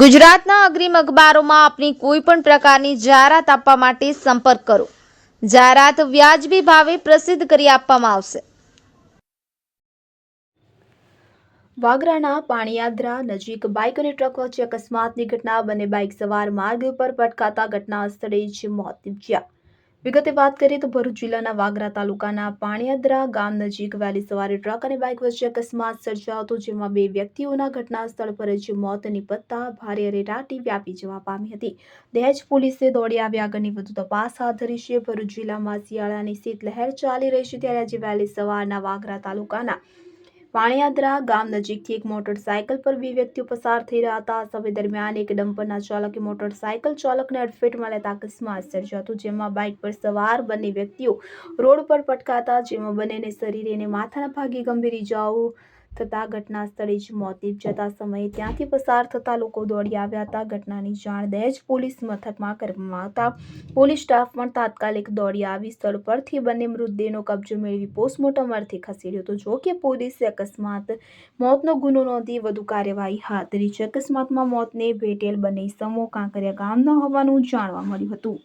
ગુજરાતના અગ્રીમ અખબારોમાં આપની કોઈ પણ પ્રકારની જાહેરાત આપવા માટે સંપર્ક કરો. જાહેરાત વ્યાજબી ભાવે પ્રસિદ્ધ કરી આપવામાં આવશે. વાગરાના પાણીયાદરા નજીક બાઇક અને ટ્રક વચ્ચે અકસ્માતની ઘટના, બંને બાઇક સવાર માર્ગ ઉપર પટકાતા ઘટના સ્થળે જ મોત નીપજ્યા. વિગતે વાત કરીએ તો ભરૂચ જિલ્લાના વાગરા તાલુકાના પાણીયાદરા ગામ નજીક વહેલી સવારે ટ્રક અને બાઇક વચ્ચે અકસ્માત સર્જાયો હતો, જેમાં બે વ્યક્તિઓના ઘટના સ્થળ પર જ મોત નિપજતા ભારે અરેરાટી વ્યાપી જવા પામી હતી. દહેજ પોલીસે દોડી આવી આગળની વધુ તપાસ હાથ ધરી છે. ભરૂચ જિલ્લામાં શિયાળાની શીતલહેર ચાલી રહી છે, ત્યારે આજે વહેલી સવારના વાગરા તાલુકાના પાણીયાદ્રા ગામ નજીકથી એક મોટરસાયકલ પર બે વ્યક્તિઓ પસાર થઈ રહ્યા હતા. સમય દરમિયાન એક ડમ્પરના ચાલકે મોટરસાયકલ ચાલકને અડફેટમાં લેતા અકસ્માત સર્જ્યો હતો, જેમાં બાઇક પર સવાર બંને વ્યક્તિઓ રોડ પર પટકાતા, જેમાં બંનેને શરીરે અને માથાના ભાગે ગંભીર ઇજાઓ થતા ઘટના સ્થળે જ મોત નીપજતા સમયે ત્યાંથી પસાર થતા લોકો દોડી આવ્યા હતા. ઘટનાની જાણ દહેજ પોલીસ મથકમાં કરવામાં આવતા પોલીસ સ્ટાફ પણ તાત્કાલિક દોડી આવી સ્થળ પરથી બંને મૃતદેહનો કબજો મેળવી પોસ્ટમોર્ટમ અર્થે ખસેડ્યો હતો. જો કે પોલીસે અકસ્માત મોતનો ગુનો નોંધી વધુ કાર્યવાહી હાથ ધરી છે. અકસ્માતમાં મોતને ભેટેલ બંને સમૂહ કાંકરિયા ગામના હોવાનું જાણવા મળ્યું હતું.